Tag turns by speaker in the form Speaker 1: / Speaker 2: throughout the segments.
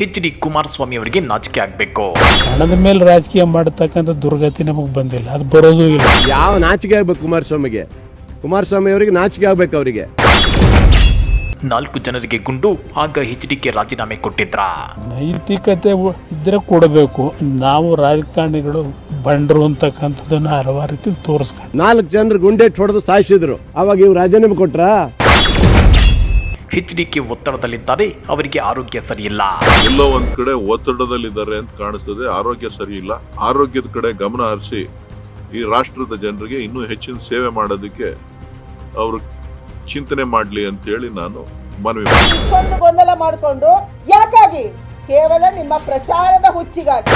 Speaker 1: H D Kumaraswamy ಅವರಿಗೆ ನಾಚಿಕೆ ಆಗಬೇಕು.
Speaker 2: ಹಣದ ಮೇಲೆ ರಾಜಕೀಯ ಮಾಡತಕ್ಕಂಥ ದುರ್ಗತಿ ನಮಗೆ ಬಂದಿಲ್ಲ ಅದು ಬರೋದು ಇಲ್ಲ.
Speaker 3: ಯಾವ ನಾಚಿಕೆ ಆಗ್ಬೇಕು ಕುಮಾರಸ್ವಾಮಿಗೆ? ಕುಮಾರಸ್ವಾಮಿ ಅವರಿಗೆ ನಾಚಿಕೆ ಆಗ್ಬೇಕು ಅವರಿಗೆ.
Speaker 1: ನಾಲ್ಕು ಜನರಿಗೆ ಗುಂಡು ಆಗ ಎಚ್ ಡಿಗೆ ರಾಜೀನಾಮೆ ಕೊಟ್ಟಿದ್ರ.
Speaker 2: ನೈತಿಕತೆ ಉ- ಇದ್ರೆ ಕೊಡಬೇಕು. ನಾವು ರಾಜಕಾರಣಿಗಳು ಬಂಡರು ಅಂತಕ್ಕಂಥದ್ದನ್ನು ಹಲವಾರು ರೀತಿ ತೋರಿಸ್ಕೊಂಡು
Speaker 3: ನಾಲ್ಕು ಜನರು ಗುಂಡೆ ಹೊಡೆದು ಸಾಯಿಸಿದ್ರು. ಅವಾಗ ಇವ್ರು ರಾಜೀನಾಮೆ ಕೊಟ್ರಾ?
Speaker 1: ಎಚ್ ಡಿಕೆ ಒತ್ತಡದಲ್ಲಿದ್ದಾರೆ. ಅವರಿಗೆ ಆರೋಗ್ಯ ಸರಿಯಿಲ್ಲ.
Speaker 4: ಎಲ್ಲೋ ಒಂದ್ ಕಡೆ ಒತ್ತಡದಲ್ಲಿದ್ದಾರೆ ಅಂತ ಕಾಣಿಸ್ತದೆ. ಆರೋಗ್ಯ ಸರಿಯಿಲ್ಲ. ಇಲ್ಲ ಆರೋಗ್ಯದ ಕಡೆ ಗಮನ ಹರಿಸಿ ಈ ರಾಷ್ಟ್ರದ ಜನರಿಗೆ ಇನ್ನೂ ಹೆಚ್ಚಿನ ಸೇವೆ ಮಾಡೋದಕ್ಕೆ ಅವರು ಚಿಂತನೆ ಮಾಡಲಿ ಅಂತೇಳಿ ನಾನು ಮನವಿ ಮಾಡ್ತೀನಿ.
Speaker 5: ಇಷ್ಟೊಂದು ಗೊಂದಲ ಮಾಡಿಕೊಂಡು ಯಾಕಾಗಿ? ಕೇವಲ ನಿಮ್ಮ ಪ್ರಚಾರದ ಹುಚ್ಚಿಗಾಗಿ.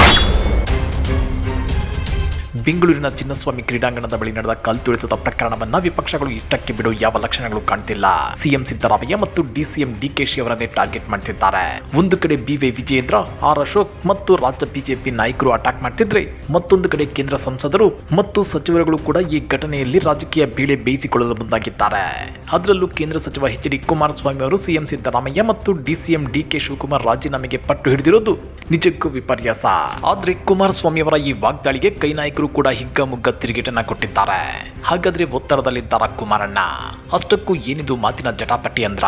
Speaker 1: ಬೆಂಗಳೂರಿನ ಚಿನ್ನಸ್ವಾಮಿ ಕ್ರೀಡಾಂಗಣದ ಬಳಿ ನಡೆದ ಕಲ್ತುಳಿತದ ಪ್ರಕರಣವನ್ನ ವಿಪಕ್ಷಗಳು ಇಷ್ಟಕ್ಕೆ ಬಿಡು ಯಾವ ಲಕ್ಷಣಗಳು ಕಾಣ್ತಿಲ್ಲ. ಸಿಎಂ ಸಿದ್ದರಾಮಯ್ಯ ಮತ್ತು ಡಿಸಿಎಂ ಡಿಕೆಶಿ ಅವರನ್ನೇ ಟಾರ್ಗೆಟ್ ಮಾಡ್ತಿದ್ದಾರೆ. ಒಂದು ಕಡೆ ಬಿವಿ ವಿಜಯೇಂದ್ರ, ಆರ್ ಅಶೋಕ್ ಮತ್ತು ರಾಜ್ಯ ಬಿಜೆಪಿ ನಾಯಕರು ಅಟ್ಯಾಕ್ ಮಾಡ್ತಿದ್ರೆ ಮತ್ತೊಂದು ಕಡೆ ಕೇಂದ್ರ ಸಂಸದರು ಮತ್ತು ಸಚಿವರುಗಳು ಕೂಡ ಈ ಘಟನೆಯಲ್ಲಿ ರಾಜಕೀಯ ಬೀಳೆ ಬೇಯಿಸಿಕೊಳ್ಳಲು ಮುಂದಾಗಿದ್ದಾರೆ. ಅದರಲ್ಲೂ ಕೇಂದ್ರ ಸಚಿವ ಎಚ್ ಡಿ ಕುಮಾರಸ್ವಾಮಿ ಅವರು ಸಿಎಂ ಸಿದ್ದರಾಮಯ್ಯ ಮತ್ತು ಡಿಸಿಎಂ ಡಿಕೆ ಶಿವಕುಮಾರ್ ರಾಜೀನಾಮೆಗೆ ಪಟ್ಟು ಹಿಡಿದಿರೋದು ನಿಜಕ್ಕೂ ವಿಪರ್ಯಾಸ. ಆದ್ರೆ ಕುಮಾರಸ್ವಾಮಿ ಅವರ ಈ ವಾಗ್ದಾಳಿಗೆ ಕೈ ಕೂಡ ಹಿಗ್ಗಮುಗ್ಗ ತಿರುಗೇಟನ್ನ ಕೊಟ್ಟಿದ್ದಾರೆ. ಹಾಗಾದ್ರೆ ಒತ್ತಡದಲ್ಲಿದ್ದಾರ ಕುಮಾರಣ್ಣ? ಅಷ್ಟಕ್ಕೂ ಏನಿದು ಮಾತಿನ ಜಟಾಪಟಿ ಅಂದ್ರ?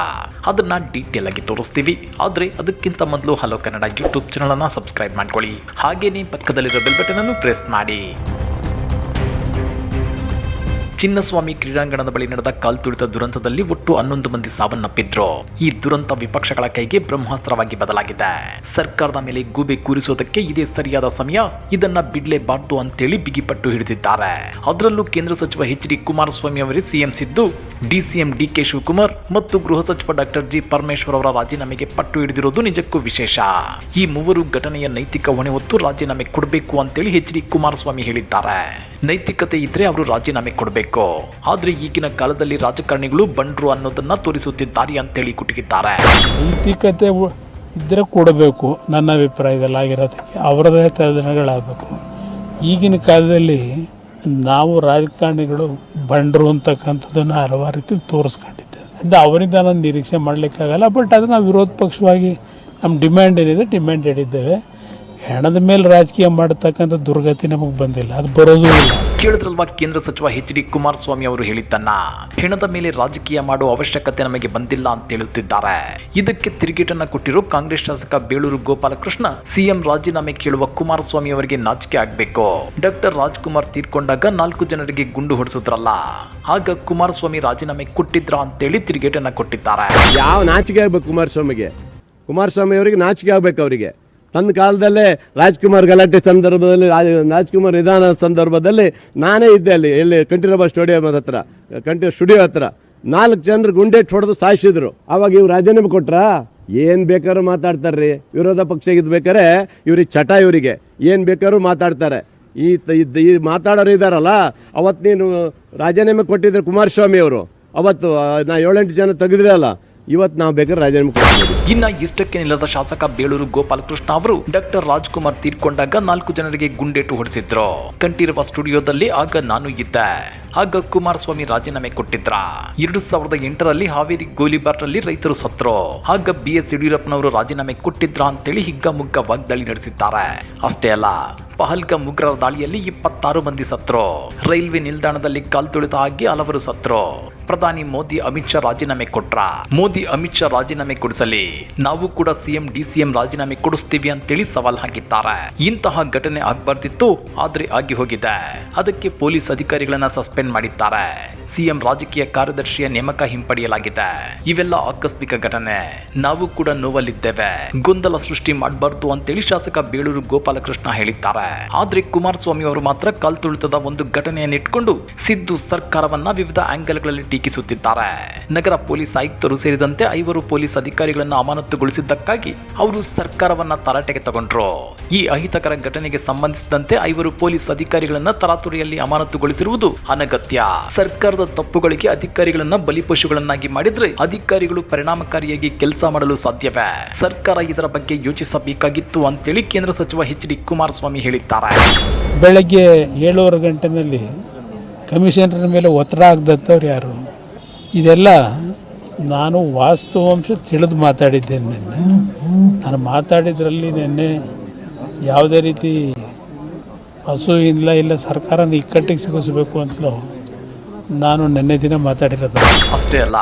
Speaker 1: ಅದನ್ನ ಡೀಟೇಲ್ ಆಗಿ ತೋರಿಸ್ತೀವಿ. ಆದ್ರೆ ಅದಕ್ಕಿಂತ ಮೊದಲು ಹಲೋ ಕನ್ನಡ ಯೂಟ್ಯೂಬ್ ಚಾನಲ್ ಅನ್ನ ಸಬ್ಸ್ಕ್ರೈಬ್ ಮಾಡ್ಕೊಳ್ಳಿ. ಹಾಗೇನೆ ಪಕ್ಕದಲ್ಲಿರೋ ಬೆಲ್ ಬಟನ್ ಅನ್ನು ಪ್ರೆಸ್ ಮಾಡಿ. ಚಿನ್ನಸ್ವಾಮಿ ಕ್ರೀಡಾಂಗಣದ ಬಳಿ ನಡೆದ ಕಾಲ್ತುಳಿತ ದುರಂತದಲ್ಲಿ ಒಟ್ಟು ಹನ್ನೊಂದು ಮಂದಿ ಸಾವನ್ನಪ್ಪಿದ್ರು. ಈ ದುರಂತ ವಿಪಕ್ಷಗಳ ಕೈಗೆ ಬ್ರಹ್ಮಾಸ್ತ್ರವಾಗಿ ಬದಲಾಗಿದೆ. ಸರ್ಕಾರದ ಮೇಲೆ ಗೂಬೆ ಕೂರಿಸೋದಕ್ಕೆ ಇದೇ ಸರಿಯಾದ ಸಮಯ, ಇದನ್ನ ಬಿಡ್ಲೇಬಾರ್ದು ಅಂತೇಳಿ ಬಿಗಿಪಟ್ಟು ಹಿಡಿದಿದ್ದಾರೆ. ಅದರಲ್ಲೂ ಕೇಂದ್ರ ಸಚಿವ ಎಚ್ ಡಿ ಕುಮಾರಸ್ವಾಮಿ ಅವರೇ CM Siddu DCM D K Shivakumar ಮತ್ತು ಗೃಹ ಸಚಿವ ಡಾಕ್ಟರ್ ಜಿ ಪರಮೇಶ್ವರ್ ಅವರ ರಾಜೀನಾಮೆಗೆ ಪಟ್ಟು ಹಿಡಿದಿರೋದು ನಿಜಕ್ಕೂ ವಿಶೇಷ. ಈ ಮೂವರು ಘಟನೆಯ ನೈತಿಕ ಹೊಣೆ ಹೊತ್ತು ರಾಜೀನಾಮೆ ಕೊಡಬೇಕು ಅಂತೇಳಿ ಎಚ್ ಡಿ ಕುಮಾರಸ್ವಾಮಿ ಹೇಳಿದ್ದಾರೆ. ನೈತಿಕತೆ ಇದ್ರೆ ಅವರು ರಾಜೀನಾಮೆ ಕೊಡಬೇಕು. ಆದ್ರೆ ಈಗಿನ ಕಾಲದಲ್ಲಿ ರಾಜಕಾರಣಿಗಳು ಬಂಡ್ರು ಅನ್ನೋದನ್ನ ತೋರಿಸುತ್ತಿದ್ದಾರೆ ಅಂತೇಳಿ ಕುಟುಕಿದ್ದಾರೆ.
Speaker 2: ನೈತಿಕತೆ ಇದ್ರೆ ಕೊಡಬೇಕು. ನನ್ನ ಅಭಿಪ್ರಾಯದಲ್ಲಿ ಆಗಿರೋದಕ್ಕೆ ಅವರದೇ ತಜ್ಞಗಳಾಗಬೇಕು ಈಗಿನ ಕಾಲದಲ್ಲಿ ನಾವು ರಾಜಕಾರಣಿಗಳು ಬಂಡ್ರು ಅಂತಕ್ಕಂಥದ್ದನ್ನು ಹಲವಾರು ರೀತಿ ತೋರಿಸ್ಕೊಂಡಿದ್ದೇವೆ. ಅದು ಅವರಿಂದ ನಾನು ನಿರೀಕ್ಷೆ ಮಾಡಲಿಕ್ಕಾಗಲ್ಲ, ಬಟ್ ಅದನ್ನು ವಿರೋಧ ಪಕ್ಷವಾಗಿ ನಮ್ಮ ಡಿಮ್ಯಾಂಡ್ ಏನಿದೆ ಡಿಮ್ಯಾಂಡ್ ಹೇಳಿದ್ದೇವೆ ಹೆಣದ ಮೇಲೆ ರಾಜಕೀಯ ಮಾಡತಕ್ಕಂಥ ದುರ್ಗತಿ ನಮಗೆ ಬಂದಿಲ್ಲ. ಅದು ಬರೋದು
Speaker 1: ಕೇಳಿದ್ರಲ್ವಾ ಕೇಂದ್ರ ಸಚಿವ ಎಚ್ ಡಿ ಕುಮಾರಸ್ವಾಮಿ ಅವರು ಹೇಳಿದ್ದನ್ನ? ಹೆಣದ ಮೇಲೆ ರಾಜಕೀಯ ಮಾಡುವ ಅವಶ್ಯಕತೆ ನಮಗೆ ಬಂದಿಲ್ಲ ಅಂತ ಹೇಳುತ್ತಿದ್ದಾರೆ. ಇದಕ್ಕೆ ತಿರುಗೇಟನ್ನ ಕೊಟ್ಟಿರೋ ಕಾಂಗ್ರೆಸ್ ಶಾಸಕ ಬೇಳೂರು ಗೋಪಾಲಕೃಷ್ಣ ಸಿಎಂ ರಾಜೀನಾಮೆ ಕೇಳುವ ಕುಮಾರಸ್ವಾಮಿ ಅವರಿಗೆ ನಾಚಿಕೆ ಆಗಬೇಕು. ಡಾಕ್ಟರ್ ರಾಜ್ಕುಮಾರ್ ತೀರ್ಕೊಂಡಾಗ ನಾಲ್ಕು ಜನರಿಗೆ ಗುಂಡು ಹೊಡೆಸಿದ್ರಲ್ಲ. ಆಗ ಕುಮಾರಸ್ವಾಮಿ ರಾಜೀನಾಮೆ ಕೊಟ್ಟಿದ್ರ ಅಂತೇಳಿ ತಿರುಗೇಟನ್ನ ಕೊಟ್ಟಿದ್ದಾರೆ.
Speaker 3: ಯಾವ ನಾಚಿಕೆ ಆಗ್ಬೇಕು ಕುಮಾರಸ್ವಾಮಿಗೆ? ಕುಮಾರಸ್ವಾಮಿ ಅವರಿಗೆ ನಾಚಿಕೆ ಆಗ್ಬೇಕು ಅವರಿಗೆ. ತನ್ನ ಕಾಲದಲ್ಲೇ ರಾಜ್ಕುಮಾರ್ ಗಲಾಟೆ ಸಂದರ್ಭದಲ್ಲಿ ರಾಜ- ರಾಜ್ಕುಮಾರ್ ನಿಧಾನ ಸಂದರ್ಭದಲ್ಲಿ ನಾನೇ ಇದ್ದೆ ಅಲ್ಲಿ, ಇಲ್ಲಿ ಕಂಠೀರಬ ಸ್ಟುಡಿಯೋ ಹತ್ರ ಕಂಠೀರ ಸ್ಟುಡಿಯೋ ಹತ್ರ. ನಾಲ್ಕು ಜನರು ಗುಂಡೇಟ್ ಹೊಡೆದು ಸಾಯಿಸಿದ್ರು. ಅವಾಗ ಇವ್ರು ರಾಜೀನಾಮೆ ಕೊಟ್ರ? ಏನು ಬೇಕಾದ್ರೂ ಮಾತಾಡ್ತಾರ್ರಿ. ವಿರೋಧ ಪಕ್ಷ ಇದ್ಬೇಕಾರೆ ಇವ್ರಿಗೆ ಚಟ ಇವರಿಗೆ. ಏನು ಬೇಕಾದ್ರೂ ಮಾತಾಡ್ತಾರೆ. ಈ ಈ ಮಾತಾಡೋರು ಇದ್ದಾರಲ್ಲ ಅವತ್ತು ನೀನು ರಾಜೀನಾಮೆ ಕೊಟ್ಟಿದ್ರೆ ಕುಮಾರಸ್ವಾಮಿ ಅವರು. ಅವತ್ತು ನಾ ಏಳೆಂಟು ಜನ ತೆಗೆದ್ರೆ ಅಲ್ಲ ಇವತ್ತು ನಾವು ಬೇಕಾದ್ರೆ ರಾಜೀನಾಮೆ ಕೊಡ್ತೀವಿ.
Speaker 1: ಇನ್ನ ಇಷ್ಟಕ್ಕೆ ನಿಲ್ಲದ ಶಾಸಕ ಬೇಳೂರು ಗೋಪಾಲಕೃಷ್ಣ ಅವರು ಡಾಕ್ಟರ್ ರಾಜ್ಕುಮಾರ್ ತೀರ್ಕೊಂಡಾಗ ನಾಲ್ಕು ಜನರಿಗೆ ಗುಂಡೇಟು ಹೊಡೆಸಿದ್ರು. ಕಂಠೀರವ ಸ್ಟುಡಿಯೋದಲ್ಲಿ ಆಗ ನಾನು ಇದ್ದೆ. ಆಗ ಕುಮಾರಸ್ವಾಮಿ ರಾಜೀನಾಮೆ ಕೊಟ್ಟಿದ್ರ. ಎರಡು ಸಾವಿರದ ಎಂಟರಲ್ಲಿ ಹಾವೇರಿ ಗೋಲಿಬಾರ್ನಲ್ಲಿ ರೈತರು ಸತ್ರು. ಆಗ ಬಿ ಎಸ್ ಯಡಿಯೂರಪ್ಪನವರು ರಾಜೀನಾಮೆ ಕೊಟ್ಟಿದ್ರ ಅಂತೇಳಿ ಹಿಗ್ಗಮುಗ್ಗ ವಾಗ್ದಾಳಿ ನಡೆಸಿದ್ದಾರೆ. ಅಷ್ಟೇ ಅಲ್ಲ ಪಹಲ್ಗ ಉಗ್ರರ ದಾಳಿಯಲ್ಲಿ ಇಪ್ಪತ್ತಾರು ಮಂದಿ ಸತ್ರು. ರೈಲ್ವೆ ನಿಲ್ದಾಣದಲ್ಲಿ ಕಾಲ್ತುಳಿತ ಆಗಿ ಹಲವರು ಸತ್ರು. ಪ್ರಧಾನಿ ಮೋದಿ, ಅಮಿತ್ ಶಾ ರಾಜೀನಾಮೆ ಕೊಟ್ರ. ಮೋದಿ, ಅಮಿತ್ ಶಾ ರಾಜೀನಾಮೆ ಕೊಡಿಸಲಿ. ನಾವು ಕೂಡ ಸಿಎಂ, ಡಿಸಿಎಂ ರಾಜೀನಾಮೆ ಕೊಡಿಸ್ತೀವಿ ಅಂತೇಳಿ ಸವಾಲ್ ಹಾಕಿದ್ದಾರೆ. ಇಂತಹ ಘಟನೆ ಆಗ್ಬಾರ್ದಿತ್ತು, ಆದ್ರೆ ಆಗಿ ಹೋಗಿದೆ. ಅದಕ್ಕೆ ಪೊಲೀಸ್ ಅಧಿಕಾರಿಗಳನ್ನ ಸಸ್ಪೆಂಡ್ ಮಾಡಿದ್ದಾರೆ. ಸಿಎಂ ರಾಜಕೀಯ ಕಾರ್ಯದರ್ಶಿಯ ನೇಮಕ ಹಿಂಪಡೆಯಲಾಗಿದೆ. ಇವೆಲ್ಲ ಆಕಸ್ಮಿಕ ಘಟನೆ. ನಾವು ಕೂಡ ನೋವಲ್ಲಿದ್ದೇವೆ. ಗೊಂದಲ ಸೃಷ್ಟಿ ಮಾಡಬಾರ್ದು ಅಂತೇಳಿ ಶಾಸಕ ಬೇಳೂರು ಗೋಪಾಲಕೃಷ್ಣ ಹೇಳಿದ್ದಾರೆ. ಆದ್ರೆ ಕುಮಾರಸ್ವಾಮಿ ಅವರು ಮಾತ್ರ ಕಲ್ತುಳಿತದ ಒಂದು ಘಟನೆಯನ್ನಿಟ್ಕೊಂಡು ಸಿದ್ದು ಸರ್ಕಾರವನ್ನ ವಿವಿಧ ಆಂಗಲ್ಗಳಲ್ಲಿ ಟೀಕಿಸುತ್ತಿದ್ದಾರೆ. ನಗರ ಪೊಲೀಸ್ ಆಯುಕ್ತರು ಸೇರಿದಂತೆ ಐವರು ಪೊಲೀಸ್ ಅಧಿಕಾರಿಗಳನ್ನ ಅಮಾನತುಗೊಳಿಸಿದ್ದಕ್ಕಾಗಿ ಅವರು ಸರ್ಕಾರವನ್ನ ತರಾಟೆಗೆ ತಗೊಂಡ್ರು. ಈ ಅಹಿತಕರ ಘಟನೆಗೆ ಸಂಬಂಧಿಸಿದಂತೆ ಐವರು ಪೊಲೀಸ್ ಅಧಿಕಾರಿಗಳನ್ನ ತರಾತುರಿಯಲ್ಲಿ ಅಮಾನತುಗೊಳಿಸಿರುವುದು ಅನಗತ್ಯ. ಸರ್ಕಾರದ ತಪ್ಪುಗಳಿಗೆ ಅಧಿಕಾರಿಗಳನ್ನ ಬಲಿಪಶುಗಳನ್ನಾಗಿ ಮಾಡಿದ್ರೆ ಅಧಿಕಾರಿಗಳು ಪರಿಣಾಮಕಾರಿಯಾಗಿ ಕೆಲಸ ಮಾಡಲು ಸಾಧ್ಯವೇ? ಸರ್ಕಾರ ಇದರ ಬಗ್ಗೆ ಯೋಚಿಸಬೇಕಾಗಿತ್ತು ಅಂತೇಳಿ ಕೇಂದ್ರ ಸಚಿವ ಎಚ್ ಡಿ ಕುಮಾರಸ್ವಾಮಿ ಹೇಳಿದ್ದಾರೆ.
Speaker 2: ಬೆಳಗ್ಗೆ ಏಳುವರೆ ಗಂಟೆನಲ್ಲಿ ಕಮಿಷನರ್ ಮೇಲೆ ಒತ್ತಡ ಆಗದಂಥವ್ರು ಯಾರು? ಇದೆಲ್ಲ ನಾನು ವಾಸ್ತವಾಂಶ ತಿಳಿದು ಮಾತಾಡಿದ್ದೇನೆ ನಿನ್ನೆ. ನಾನು ಮಾತಾಡಿದ್ರಲ್ಲಿ ನಿನ್ನೆ ಯಾವುದೇ ರೀತಿ ಹಸು ಇಲ್ಲ ಇಲ್ಲ ಸರ್ಕಾರನ ಇಕ್ಕಟ್ಟಿಗೆ ಸಿಗಿಸ್ಬೇಕು ಅಂತಲೂ ನಾನು ನಿನ್ನೆ ದಿನ ಮಾತಾಡಿರೋದು.
Speaker 1: ಅಷ್ಟೇ ಅಲ್ಲ,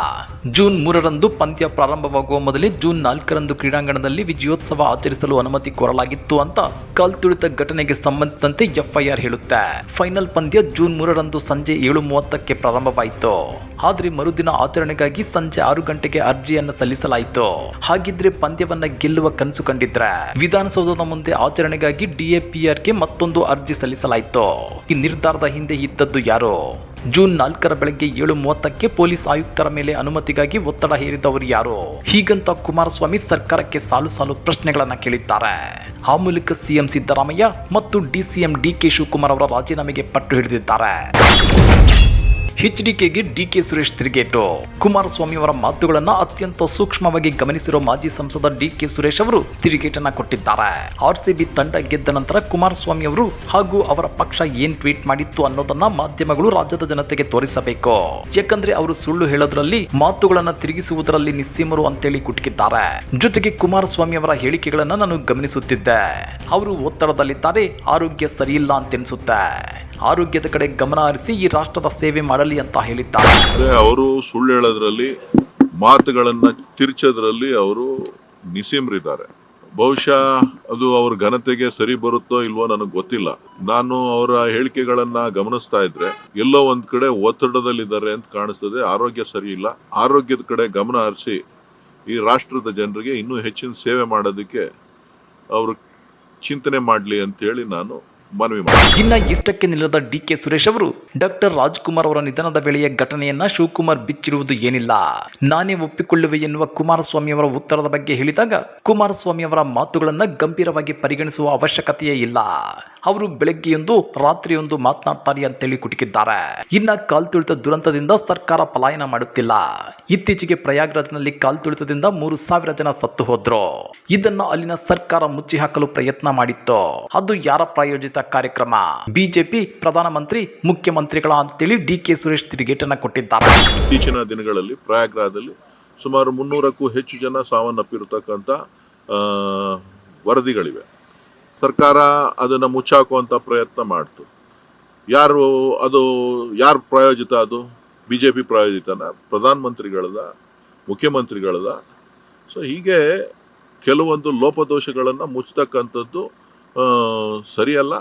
Speaker 1: ಜೂನ್ ಮೂರರಂದು ಪಂದ್ಯ ಪ್ರಾರಂಭವಾಗುವ ಮೊದಲೇ ಜೂನ್ ನಾಲ್ಕರಂದು ಕ್ರೀಡಾಂಗಣದಲ್ಲಿ ವಿಜಯೋತ್ಸವ ಆಚರಿಸಲು ಅನುಮತಿ ಕೋರಲಾಗಿತ್ತು ಅಂತ ಕಾಲ್ತುಳಿತ ಘಟನೆಗೆ ಸಂಬಂಧಿಸಿದಂತೆ ಎಫ್ಐಆರ್ ಹೇಳುತ್ತೆ. ಫೈನಲ್ ಪಂದ್ಯ ಜೂನ್ ಮೂರರಂದು ಸಂಜೆ ಏಳು ಮೂವತ್ತಕ್ಕೆ ಪ್ರಾರಂಭವಾಯಿತು. ಆದ್ರೆ ಮರುದಿನ ಆಚರಣೆಗಾಗಿ ಸಂಜೆ ಆರು ಗಂಟೆಗೆ ಅರ್ಜಿಯನ್ನು ಸಲ್ಲಿಸಲಾಯಿತು. ಹಾಗಿದ್ರೆ ಪಂದ್ಯವನ್ನ ಗೆಲ್ಲುವ ಕನಸು ಕಂಡಿದ್ರೆ ವಿಧಾನಸೌಧದ ಮುಂದೆ ಆಚರಣೆಗಾಗಿ ಡಿಎಪಿಆರ್ಗೆ ಮತ್ತೊಂದು ಅರ್ಜಿ ಸಲ್ಲಿಸಲಾಯಿತು. ಈ ನಿರ್ಧಾರದ ಹಿಂದೆ ಇದ್ದದ್ದು ಯಾರು? ಜೂನ್ ನಾಲ್ಕರ ಬೆಳಗ್ಗೆ ಏಳು ಮೂವತ್ತಕ್ಕೆ ಪೊಲೀಸ್ ಆಯುಕ್ತರ ಮೇಲೆ ಅನುಮತಿಗಾಗಿ ಒತ್ತಡ ಹೇರಿದವರು ಯಾರು? ಹೀಗಂತ ಕುಮಾರಸ್ವಾಮಿ ಸರ್ಕಾರಕ್ಕೆ ಸಾಲು ಸಾಲು ಪ್ರಶ್ನೆಗಳನ್ನ ಕೇಳಿದ್ದಾರೆ. ಆ ಮೂಲಕ ಸಿಎಂ ಸಿದ್ದರಾಮಯ್ಯ ಮತ್ತು ಡಿಸಿಎಂ ಡಿಕೆ ಶಿವಕುಮಾರ್ ಅವರ ರಾಜೀನಾಮೆಗೆ ಪಟ್ಟು ಹಿಡಿದಿದ್ದಾರೆ. ಎಚ್ಡಿಕೆಗೆ ಡಿಕೆ ಸುರೇಶ್ ತಿರುಗೇಟು. ಕುಮಾರಸ್ವಾಮಿ ಅವರ ಮಾತುಗಳನ್ನು ಅತ್ಯಂತ ಸೂಕ್ಷ್ಮವಾಗಿ ಗಮನಿಸಿರೋ ಮಾಜಿ ಸಂಸದ ಡಿಕೆ ಸುರೇಶ್ ಅವರು ತಿರುಗೇಟನ್ನ ಕೊಟ್ಟಿದ್ದಾರೆ. ಆರ್ಸಿಬಿ ತಂಡ ಗೆದ್ದ ನಂತರ ಕುಮಾರಸ್ವಾಮಿ ಅವರು ಹಾಗೂ ಅವರ ಪಕ್ಷ ಏನ್ ಟ್ವೀಟ್ ಮಾಡಿತ್ತು ಅನ್ನೋದನ್ನ ಮಾಧ್ಯಮಗಳು ರಾಜ್ಯದ ಜನತೆಗೆ ತೋರಿಸಬೇಕು. ಯಾಕಂದ್ರೆ ಅವರು ಸುಳ್ಳು ಹೇಳೋದ್ರಲ್ಲಿ ಮಾತುಗಳನ್ನ ತಿರುಗಿಸುವುದರಲ್ಲಿ ನಿಸ್ಸೀಮರು ಅಂತೇಳಿ ಕುಟುಕಿದ್ದಾರೆ. ಜೊತೆಗೆ ಕುಮಾರಸ್ವಾಮಿ ಅವರ ಹೇಳಿಕೆಗಳನ್ನ ನಾನು ಗಮನಿಸುತ್ತಿದ್ದೆ. ಅವರು ಒತ್ತಡದಲ್ಲಿದ್ದಾರೆ, ಆರೋಗ್ಯ ಸರಿಯಿಲ್ಲ ಅಂತೆನಿಸುತ್ತೆ. ಆರೋಗ್ಯದ ಕಡೆ ಗಮನ ಹರಿಸಿ ಈ ರಾಷ್ಟ್ರದ ಸೇವೆ ಮಾಡಲಿ ಅಂತ ಹೇಳಿದ್ದಾರೆ.
Speaker 4: ಅವರು ಸುಳ್ಳು ಹೇಳೋದ್ರಲ್ಲಿ, ಮಾತುಗಳನ್ನು ತಿರ್ಚೋದ್ರಲ್ಲಿ ಅವರು ನಿಸೀಮ್ರಿದ್ದಾರೆ. ಬಹುಶಃ ಅದು ಅವ್ರ ಘನತೆಗೆ ಸರಿ ಬರುತ್ತೋ ಇಲ್ವೋ ನನಗೆ ಗೊತ್ತಿಲ್ಲ. ನಾನು ಅವರ ಹೇಳಿಕೆಗಳನ್ನ ಗಮನಿಸ್ತಾ ಇದ್ರೆ, ಎಲ್ಲೋ ಒಂದ್ ಕಡೆ ಒತ್ತಡದಲ್ಲಿದ್ದಾರೆ ಅಂತ ಕಾಣಿಸ್ತದೆ, ಆರೋಗ್ಯ ಸರಿ ಇಲ್ಲ. ಆರೋಗ್ಯದ ಕಡೆ ಗಮನ ಹರಿಸಿ ಈ ರಾಷ್ಟ್ರದ ಜನರಿಗೆ ಇನ್ನೂ ಹೆಚ್ಚಿನ ಸೇವೆ ಮಾಡೋದಕ್ಕೆ ಅವರು ಚಿಂತನೆ ಮಾಡಲಿ ಅಂತೇಳಿ ನಾನು ಮನವಿ ಮಾಡಿ.
Speaker 1: ಇನ್ನ ಇಷ್ಟಕ್ಕೆ ನಿಲ್ಲದ ಡಿ ಕೆ ಸುರೇಶ್ ಅವರು ಡಾಕ್ಟರ್ ರಾಜ್ಕುಮಾರ್ ಅವರ ನಿಧನದ ವೇಳೆಯ ಘಟನೆಯನ್ನ ಶಿವಕುಮಾರ್ ಬಿಚ್ಚಿರುವುದು ಏನಿಲ್ಲ. ನಾನೇ ಒಪ್ಪಿಕೊಳ್ಳುವೆ ಎನ್ನುವ ಕುಮಾರಸ್ವಾಮಿ ಅವರ ಉತ್ತರದ ಬಗ್ಗೆ ಹೇಳಿದಾಗ ಕುಮಾರಸ್ವಾಮಿ ಅವರ ಮಾತುಗಳನ್ನ ಗಂಭೀರವಾಗಿ ಪರಿಗಣಿಸುವ ಅವಶ್ಯಕತೆಯೇ ಇಲ್ಲ. ಅವರು ಬೆಳಗ್ಗೆಯೊಂದು, ರಾತ್ರಿಯೊಂದು ಮಾತನಾಡ್ತಾರೆ ಅಂತೇಳಿ ಕುಟುಕಿದ್ದಾರೆ. ಇನ್ನ ಕಾಲ್ತುಳಿತ ದುರಂತದಿಂದ ಸರ್ಕಾರ ಪಲಾಯನ ಮಾಡುತ್ತಿಲ್ಲ. ಇತ್ತೀಚೆಗೆ ಪ್ರಯಾಗ್ರಾಜ್ನಲ್ಲಿ ಕಾಲ್ತುಳಿತದಿಂದ ಮೂರು ಸಾವಿರ ಜನ ಸತ್ತು ಹೋದ್ರು. ಇದನ್ನ ಅಲ್ಲಿನ ಸರ್ಕಾರ ಮುಚ್ಚಿ ಹಾಕಲು ಪ್ರಯತ್ನ ಮಾಡಿತ್ತು. ಅದು ಯಾರ ಪ್ರಾಯೋಜಿತ ಕಾರ್ಯಕ್ರಮ? ಬಿಜೆಪಿ ಪ್ರಧಾನಮಂತ್ರಿ, ಮುಖ್ಯಮಂತ್ರಿಗಳ ಅಂತೇಳಿ ಡಿ ಕೆ ಸುರೇಶ್ ತಿರುಗೇಟನ್ನ ಕೊಟ್ಟಿದ್ದಾರೆ.
Speaker 4: ಇತ್ತೀಚಿನ ದಿನಗಳಲ್ಲಿ ಪ್ರಯಾಗ್ರಾದಲ್ಲಿ ಸುಮಾರು ಮುನ್ನೂರಕ್ಕೂ ಹೆಚ್ಚು ಜನ ಸಾವನ್ನಪ್ಪಿರತಕ್ಕಂಥ ವರದಿಗಳಿವೆ. ಸರ್ಕಾರ ಅದನ್ನು ಮುಚ್ಚಾಕುವಂಥ ಪ್ರಯತ್ನ ಮಾಡ್ತು. ಯಾರು ಅದು, ಯಾರು ಪ್ರಾಯೋಜಿತ ಅದು? ಬಿ ಜೆ ಪಿ ಪ್ರಾಯೋಜಿತನ? ಪ್ರಧಾನಮಂತ್ರಿಗಳದ? ಮುಖ್ಯಮಂತ್ರಿಗಳದ? ಸೊ ಹೀಗೆ ಕೆಲವೊಂದು ಲೋಪದೋಷಗಳನ್ನು ಮುಚ್ಚತಕ್ಕಂಥದ್ದು ಸರಿಯಲ್ಲ.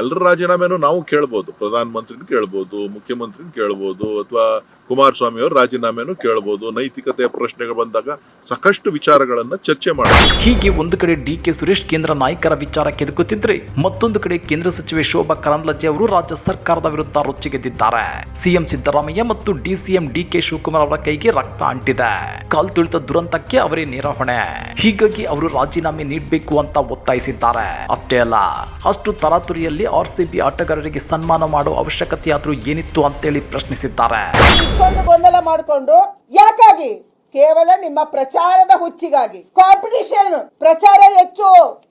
Speaker 4: ಎಲ್ಲರ ರಾಜೀನಾಮೆನೂ ನಾವು ಕೇಳ್ಬೋದು. ಪ್ರಧಾನಮಂತ್ರಿನ ಕೇಳ್ಬೋದು, ಮುಖ್ಯಮಂತ್ರಿನ ಕೇಳ್ಬೋದು, ಅಥವಾ ಕುಮಾರಸ್ವಾಮಿ ಅವ್ರ ರಾಜೀನಾಮೆನು ಕೇಳ್ಬೋದು, ನೈತಿಕತೆಯ ಪ್ರಶ್ನೆಗಳು ಬಂದಾಗ ಸಾಕಷ್ಟು ವಿಚಾರಗಳನ್ನು ಚರ್ಚೆ ಮಾಡಬೇಕು
Speaker 1: ಹೀಗೆ ಒಂದು ಕಡೆ ಡಿ ಕೆ ಸುರೇಶ್ ಕೇಂದ್ರ ನಾಯಕರ ವಿಚಾರ ಕೆದಕುತ್ತಿದ್ರೆ ಮತ್ತೊಂದು ಕಡೆ ಕೇಂದ್ರ ಸಚಿವೆ ಶೋಭಾ ಕರಂದ್ಲಾಜೆ ಅವರು ರಾಜ್ಯ ಸರ್ಕಾರದ ವಿರುದ್ಧ ರೊಚ್ಚಿಗೆದ್ದಿದ್ದಾರೆ. ಸಿಎಂ ಸಿದ್ದರಾಮಯ್ಯ ಮತ್ತು ಡಿಸಿಎಂ ಡಿ ಕೆ ಶಿವಕುಮಾರ್ ಅವರ ಕೈಗೆ ರಕ್ತ ಅಂಟಿದೆ. ಕಾಲ್ತುಳಿತ ದುರಂತಕ್ಕೆ ಅವರೇ ನೇರ ಹೊಣೆ. ಹೀಗಾಗಿ ಅವರು ರಾಜೀನಾಮೆ ನೀಡಬೇಕು ಅಂತ ಒತ್ತಾಯಿಸಿದ್ದಾರೆ. ಅಷ್ಟೇ ಅಲ್ಲ ಅಷ್ಟು ತರಾತುರಿಯಲ್ಲಿ ಆರ್ಸಿಬಿ ಆಟಗಾರರಿಗೆ ಸನ್ಮಾನ ಮಾಡುವ ಅವಶ್ಯಕತೆ ಆದ್ರೂ ಏನಿತ್ತು ಅಂತೇಳಿ ಪ್ರಶ್ನಿಸಿದ್ದಾರೆ.
Speaker 5: ಇಷ್ಟೊಂದು ಗೊಂದಲ ಮಾಡಿಕೊಂಡು ಯಾಕಾಗಿ? ಕೇವಲ ನಿಮ್ಮ ಪ್ರಚಾರದ ಹುಚ್ಚಿಗಾಗಿ. ಕಾಂಪಿಟಿಷನ್ ಪ್ರಚಾರ ಹೆಚ್ಚು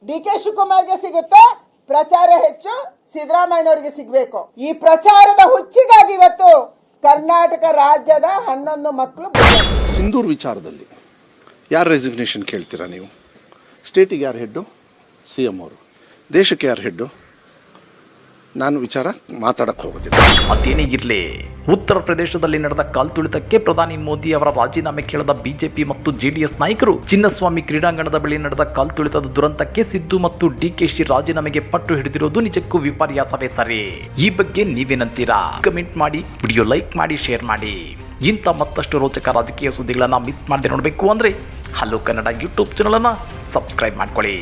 Speaker 5: ಡಿ ಕೆ ಶಿವಕುಮಾರ್ಗೆ ಸಿಗುತ್ತೋ ಪ್ರಚಾರ ಹೆಚ್ಚು ಸಿದ್ದರಾಮಯ್ಯನವರಿಗೆ ಸಿಗಬೇಕು. ಈ ಪ್ರಚಾರದ ಹುಚ್ಚಿಗಾಗಿ ಇವತ್ತು ಕರ್ನಾಟಕ ರಾಜ್ಯದ ಹನ್ನೊಂದು ಮಕ್ಕಳು.
Speaker 6: ಸಿಂಧೂರ್ ವಿಚಾರದಲ್ಲಿ ಯಾರು ರೆಸಿಗ್ನೇಷನ್ ಕೇಳ್ತೀರಾ ನೀವು? ಸ್ಟೇಟಿಗೆ ಯಾರು ಹೆಡ್ಡು ಸಿ ಎಂ ಅವರು. ದೇಶಕ್ಕೆ ಯಾರು ಹೆಡ್ಡು? ನಾನು ವಿಚಾರ ಮಾತಾಡಕ್ಕೆ ಹೋಗೋದಿಲ್ಲ.
Speaker 1: ಅದೇನೇ ಇರಲಿ. ಉತ್ತರ ಪ್ರದೇಶದಲ್ಲಿ ನಡೆದ ಕಾಲ್ತುಳಿತಕ್ಕೆ ಪ್ರಧಾನಿ ಮೋದಿ ಅವರ ರಾಜೀನಾಮೆ ಕೇಳದ ಬಿಜೆಪಿ ಮತ್ತು ಜೆಡಿಎಸ್ ನಾಯಕರು ಚಿನ್ನಸ್ವಾಮಿ ಕ್ರೀಡಾಂಗಣದ ಬಳಿ ನಡೆದ ಕಾಲ್ತುಳಿತದ ದುರಂತಕ್ಕೆ ಸಿದ್ದು ಮತ್ತು ಡಿಕೆಶಿ ರಾಜೀನಾಮೆಗೆ ಪಟ್ಟು ಹಿಡಿದಿರೋದು ನಿಜಕ್ಕೂ ವಿಪರ್ಯಾಸವೇ ಸರಿ. ಈ ಬಗ್ಗೆ ನೀವೇನಂತೀರಾ? ಕಮೆಂಟ್ ಮಾಡಿ ವಿಡಿಯೋ ಲೈಕ್ ಮಾಡಿ ಶೇರ್ ಮಾಡಿ. ಇಂಥ ಮತ್ತಷ್ಟು ರೋಚಕ ರಾಜಕೀಯ ಸುದ್ದಿಗಳನ್ನ ಮಿಸ್ ಮಾಡದೆ ನೋಡಬೇಕು ಅಂದ್ರೆ ಹಲೋ ಕನ್ನಡ ಯೂಟ್ಯೂಬ್ ಚಾನಲನ್ನು ಸಬ್ಸ್ಕ್ರೈಬ್ ಮಾಡ್ಕೊಳ್ಳಿ.